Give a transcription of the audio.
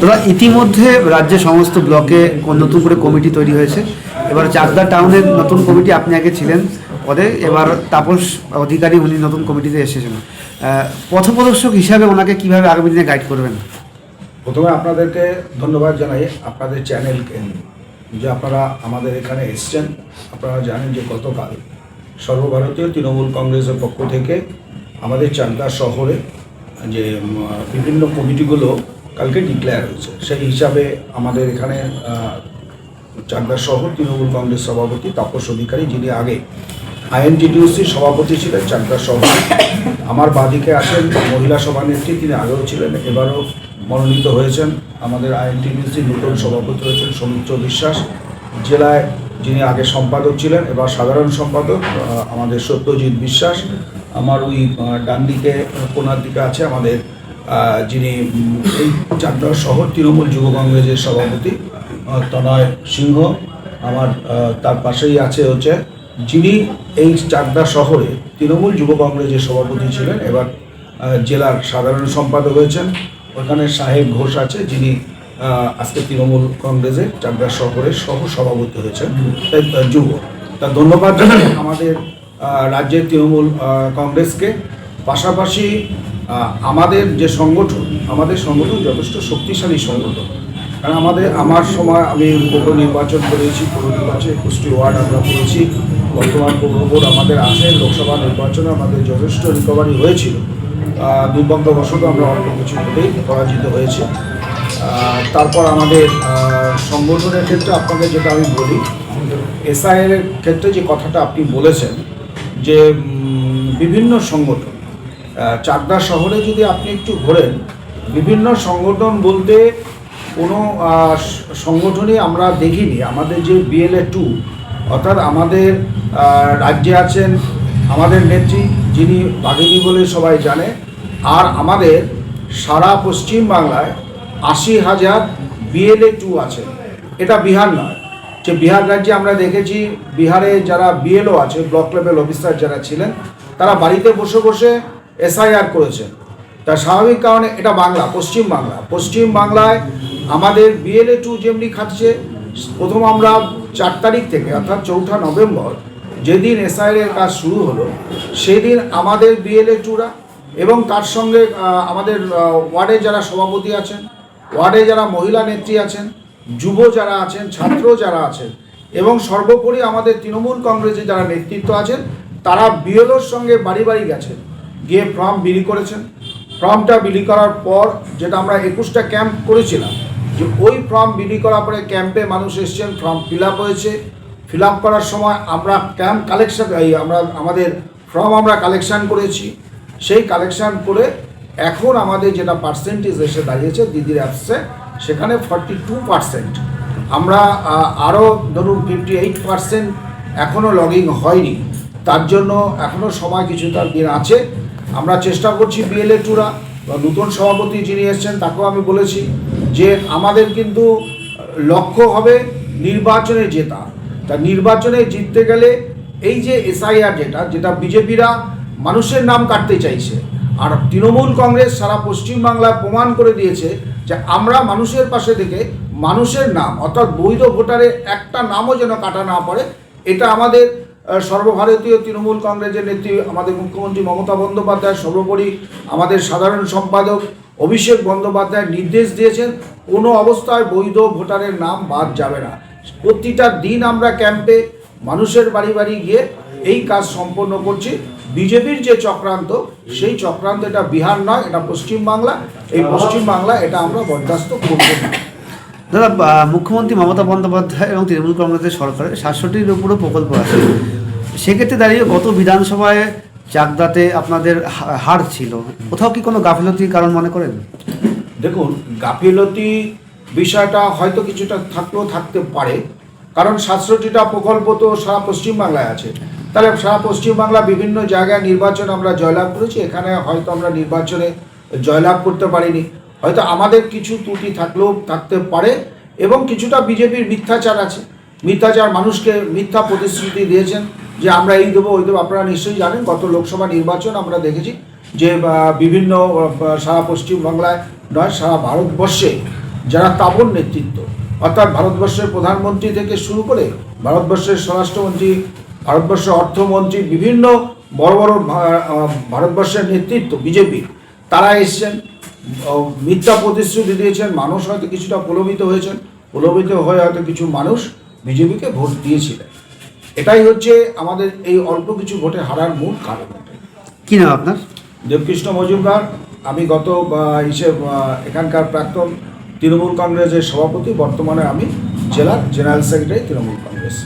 দাদা, ইতিমধ্যে রাজ্যের সমস্ত ব্লকে নতুন করে কমিটি তৈরি হয়েছে। এবার চাকদা টাউনের নতুন কমিটি আপনি আগে ছিলেন পদে, এবার তাপস অধিকারী উনি নতুন কমিটিতে এসেছেন। পথপ্রদর্শক হিসাবে ওনাকে কীভাবে আগামী দিনে গাইড করবেন? প্রথমে আপনাদেরকে ধন্যবাদ জানাই আপনাদের চ্যানেলকে যে আপনারা আমাদের এখানে এসছেন। আপনারা জানেন যে গতকাল সর্বভারতীয় তৃণমূল কংগ্রেসের পক্ষ থেকে আমাদের চান্দা শহরে যে বিভিন্ন কমিটিগুলো কালকে ডিক্লেয়ার হয়েছে। সেই হিসাবে আমাদের এখানে চান্দা শহর তৃণমূল কংগ্রেস সভাপতি তাপস অধিকারী, যিনি আগে আইএনটিটিউসির সভাপতি ছিলেন, চান্দা শহর। আমার বাদিকে আছেন মহিলা সভানেত্রী, তিনি আগেও ছিলেন, এবারও মনোনীত হয়েছেন। আমাদের আইএনটিটিউসির নতুন সভাপতি হয়েছেন সৌমিত্র বিশ্বাস। জেলায় যিনি আগে সম্পাদক ছিলেন, এবার সাধারণ সম্পাদক আমাদের সত্যজিৎ বিশ্বাস, আমার ওই ডান দিকে কোনার দিকে আছে আমাদের যিনি এই চাকদা শহর তৃণমূল যুব কংগ্রেসের সভাপতি তনয় সিংহ, আমার তার পাশেই আছে হচ্ছে যিনি এই চাকদা শহরে তৃণমূল যুব কংগ্রেসের সভাপতি ছিলেন, এবার জেলার সাধারণ সম্পাদক হয়েছেন, ওখানে সাহেব ঘোষ আছে, যিনি আজকে তৃণমূল কংগ্রেসের চাকদা শহরের সহ সভাপতি হয়েছেন যুব। তা ধন্যবাদ আমাদের রাজ্যের তৃণমূল কংগ্রেসকে। পাশাপাশি আমাদের যে সংগঠন, আমাদের সংগঠন যথেষ্ট শক্তিশালী সংগঠন। কারণ আমাদের, আমার সময় আমি পৌর নির্বাচন করেছি, পৌর নির্বাচনে একুশটি ওয়ার্ড আমরা পেয়েছি বর্তমান পৌর বোর্ড আমাদের আছে, লোকসভা নির্বাচনে আমাদের যথেষ্ট রিকভারি হয়েছিল। দুর্ভাগ্যবশত আমরা অল্প কিছু ভোটেই পরাজিত হয়েছে। তারপর আমাদের সংগঠনের ক্ষেত্রে আপনাকে যেটা আমি বলি এসআইএর ক্ষেত্রে যে কথাটা আপনি বলেছেন, যে বিভিন্ন সংগঠন চাকদা শহরে যদি আপনি একটু ঘোরেন, বিভিন্ন সংগঠন বলতে কোনো সংগঠনই আমরা দেখিনি। আমাদের যে বিএলএ টু অর্থাৎ আমাদের রাজ্যে আছেন আমাদের নেত্রী, যিনি বাঘিনী বলে সবাই জানে, আর আমাদের সারা পশ্চিম বাংলায় আশি হাজার বিএলএ টু আছে। এটা বিহার নয়। যে বিহার রাজ্যে আমরা দেখেছি, বিহারে যারা বিএলও আছে, ব্লক লেভেল অফিসার যারা ছিলেন, তারা বাড়িতে বসে বসে এসআইআর করেছেন তার স্বাভাবিক কারণে এটা বাংলা, পশ্চিম বাংলা। পশ্চিম বাংলায় আমাদের বিএলএ টু যেমনি খাটছে, প্রথম আমরা চার তারিখ থেকে, অর্থাৎ চৌঠা নভেম্বর, যেদিন এসআইআর কাজ শুরু হলো, সেদিন আমাদের বিএলএ টুরা এবং তার সঙ্গে আমাদের ওয়ার্ডে যারা সভাপতি আছেন ওয়ার্ডে যারা মহিলা নেত্রী আছেন, যুব যারা আছেন, ছাত্র যারা আছেন, এবং সর্বোপরি আমাদের তৃণমূল কংগ্রেসে যারা নেতৃত্ব আছেন, তারা বিএলওর সঙ্গে বাড়ি বাড়ি গেছেন। গিয়ে ফর্ম বিলি করেছেন। ফর্মটা বিলি করার পর যেটা আমরা একুশটা ক্যাম্প করেছিলাম, যে ওই ফর্ম বিলি করার পরে ক্যাম্পে মানুষ এসছেন, ফর্ম ফিল হয়েছে। ফিল করার সময় আমরা ক্যাম্প কালেকশন আমরা, আমাদের ফর্ম আমরা কালেকশান করেছি। সেই কালেকশান করে এখন আমাদের যেটা পার্সেন্টেজ এসে দাঁড়িয়েছে দিদির অ্যাপসে সেখানে ফর্টি টু পার্সেন্ট আমরা আরও ধরুন ফিফটি এইট পার্সেন্ট এখনও লগিং হয়নি। তার জন্য এখনও সময় কিছুটা দিন আছে। আমরা চেষ্টা করছি বিএলএ টুরা বা নতুন সভাপতি যিনি এসছেন তাকেও আমি বলেছি যে আমাদের কিন্তু লক্ষ্য হবে নির্বাচনে জেতা। তা নির্বাচনে জিততে গেলে এই যে এসআইআর যেটা যেটা বিজেপিরা মানুষের নাম কাটতে চাইছে আর তৃণমূল কংগ্রেস সারা পশ্চিমবাংলায় প্রমাণ করে দিয়েছে যে আমরা মানুষের পাশে থেকে মানুষের নাম, অর্থাৎ বৈধ ভোটারের একটা নামও যেন কাটা না পড়ে, এটা আমাদের সর্বভারতীয় তৃণমূল কংগ্রেসের নেত্রী আমাদের মুখ্যমন্ত্রী মমতা বন্দ্যোপাধ্যায় সর্বোপরি, আমাদের সাধারণ সম্পাদক অভিষেক বন্দ্যোপাধ্যায় নির্দেশ দিয়েছেন, কোনো অবস্থায় বৈধ ভোটারের নাম বাদ যাবে না। প্রতিটা দিন আমরা ক্যাম্পে মানুষের বাড়ি বাড়ি গিয়ে এই কাজ সম্পন্ন করছি। বিজেপির যে চক্রান্ত সেই চক্রান্ত এটা বিহার নয় এটা পশ্চিমবাংলা। এই পশ্চিমবাংলা এটা আমরা বরদাস্ত করব না। দাদা মুখ্যমন্ত্রী মমতা বন্দ্যোপাধ্যায় এবং তৃণমূল কংগ্রেসের সরকারের সাতষট্টির উপরও প্রকল্প আছে। সেক্ষেত্রে দাঁড়িয়ে গত বিধানসভায় চাকদাতে আপনাদের হার ছিল। কোথাও কি কোনো গাফিলতির কারণ মনে করেন? দেখুন গাফিলতি বিষয়টা হয়তো কিছুটা থাকলেও থাকতে পারে। কারণ সাতষট্টিটা প্রকল্প তো সারা পশ্চিমবাংলায় আছে। তাহলে সারা পশ্চিমবাংলা বিভিন্ন জায়গায় নির্বাচন আমরা জয়লাভ করেছি, এখানে হয়তো আমরা নির্বাচনে জয়লাভ করতে পারিনি। হয়তো আমাদের কিছু ত্রুটি থাকলেও থাকতে পারে এবং কিছুটা বিজেপির মিথ্যাচার আছে। মিথ্যাচার মানুষকে মিথ্যা প্রতিশ্রুতি দিয়েছেন যে আমরা এই দেবো, ওই দেবো, আপনারা নিশ্চয়ই জানেন, গত লোকসভা নির্বাচন আমরা দেখেছি যে বিভিন্ন সারা পশ্চিমবাংলায় নয়, সারা ভারতবর্ষে যারা তাবর নেতৃত্ব অর্থাৎ ভারতবর্ষের প্রধানমন্ত্রী থেকে শুরু করে ভারতবর্ষের স্বরাষ্ট্রমন্ত্রী ভারতবর্ষের অর্থমন্ত্রী বিভিন্ন বড় বড় ভারতবর্ষের নেতৃত্ব বিজেপি তারা এসছেন মিথ্যা প্রতিশ্রুতি দিয়েছেন মানুষ হয়তো কিছুটা প্রলোভিত হয়েছেন প্রলোভিত হয়ে হয়তো কিছু মানুষ বিজেপিকে ভোট দিয়েছিলেন। এটাই হচ্ছে আমাদের এই অল্প কিছু ভোটে হারার মূল কারণ। কি নাম আপনার? দেবকৃষ্ণ মজুমদার আমি গত হিসেব এখানকার প্রাক্তন তৃণমূল কংগ্রেসের সভাপতি বর্তমানে আমি জেলার জেনারেল সেক্রেটারি তৃণমূল কংগ্রেস।